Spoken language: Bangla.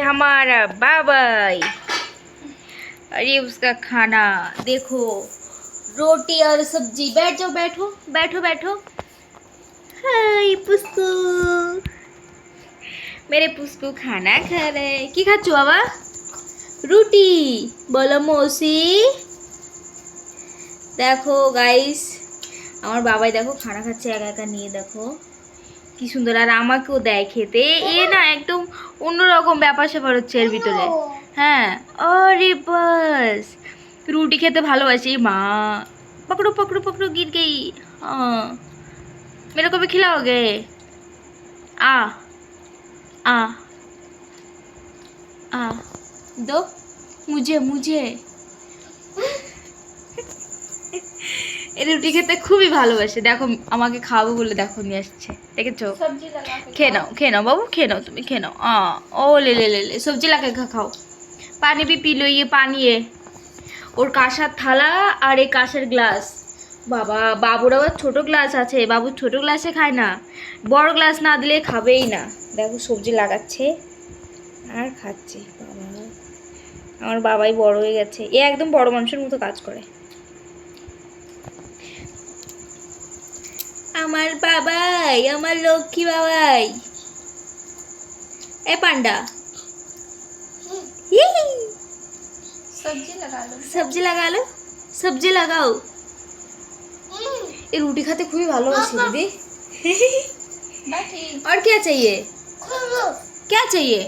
हमारा बाबाई और ये उसका खाना देखो रोटी और सब्जी बैठ जाओ बैठो बैठो बैठो हाय पुस्कू मेरे पुस्कू खाना खा रहे हैं কি খাচ্ছো বাবা রুটি বলো মৌসি দেখো গাইস আমার বাবাই দেখো খানা খাচ্ছে একা একা নিয়ে দেখো কি সুন্দর আর আমাকেও দেয় খেতে এ না একদম অন্যরকম ব্যাপার স্যাপার হচ্ছে এর ভিতরে হ্যাঁ अरे बस রুটি খেতে ভালোবাসি মা पकड़ो पकड़ो पकड़ो गिर गई हाँ मेरे को भी खिलाओगे आ आ आ दो मुझे मुझे এ রুটি খেতে খুবই ভালোবাসে। দেখো আমাকে খাওয়াবো বলে দেখো নিয়ে আসছে। দেখেছ? খেয়ে নাও খেয়ে নাও বাবু খেয়ে নাও তুমি খেয়ে নাও। ও লে লে লে সবজি লাগে খাও। পানি বি পিলো ইয়ে পানি এ। ওর কাঁসার থালা আর এই কাঁসার গ্লাস। বাবা বাবুর আবার ছোটো গ্লাস আছে বাবু ছোটো গ্লাসে খায় না। বড় গ্লাস না দিলে খাবেই না। দেখো সবজি লাগাচ্ছে। আর খাচ্ছে। বাবা আমার বাবাই বড় হয়ে গেছে। এ একদম বড় মানুষের মতো কাজ করে। আমার বাবাই আমার লক্ষ্মী বাবাই এ পান্ডা ইহি, सब्जी लगा लो সবজি লাগালো সবজি লাগাও এই রুটি খেতে খুবই ভালোবাসি দিদি बैठी और क्या चाहिए क्या चाहिए